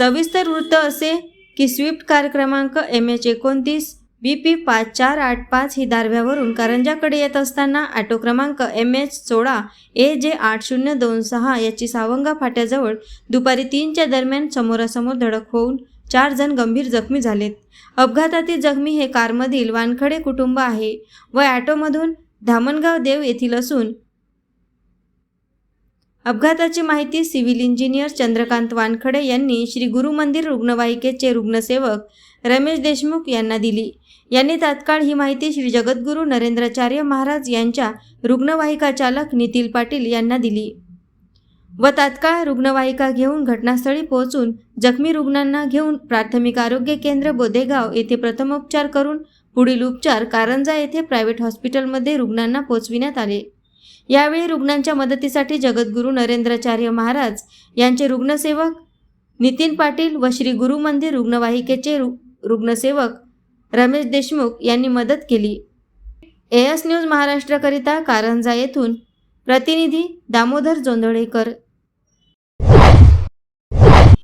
सविस्तर वृत्त असे की स्विफ्ट कार क्रमांक एम एच एकोणतीस बी पी पाच चार आठ पाच ही दारव्यावरून कारंजाकडे येत असताना ॲटो क्रमांक एम एच सोळा ए जे आठ शून्य दोन सहा याची सावंगा फाट्याजवळ दुपारी तीनच्या दरम्यान समोरासमोर धडक होऊन चार जण गंभीर जखमी झालेत. अपघातातील जखमी हे कारमधील वानखडे कुटुंब आहे. व ॲटोमधून धामणगाव देव येथील असून अपघाताची माहिती सिव्हिल इंजिनियर चंद्रकांत वानखडे यांनी श्री गुरुमंदिर रुग्णवाहिकेचे रुग्णसेवक रमेश देशमुख यांना दिली. यांनी तात्काळ ही माहिती श्री जगद्गुरू नरेंद्राचार्य महाराज यांच्या रुग्णवाहिका चालक नितील पाटील यांना दिली. व तात्काळ रुग्णवाहिका घेऊन घटनास्थळी पोहोचून जखमी रुग्णांना घेऊन प्राथमिक आरोग्य केंद्र बोदेगाव येथे प्रथमोपचार करून पुढील उपचार कारंजा येथे प्रायव्हेट हॉस्पिटलमध्ये रुग्णांना पोहोचविण्यात आले. यावेळी रुग्णांच्या मदतीसाठी जगद्गुरू नरेंद्राचार्य महाराज यांचे रुग्णसेवक नितीन पाटील व श्री गुरु मंदिर रुग्णवाहिकेचे रु रुग्णसेवक रमेश देशमुख यांनी मदत केली. एएस न्यूज महाराष्ट्राकरिता कारंजा येथून प्रतिनिधी दामोदर जोंधळेकर.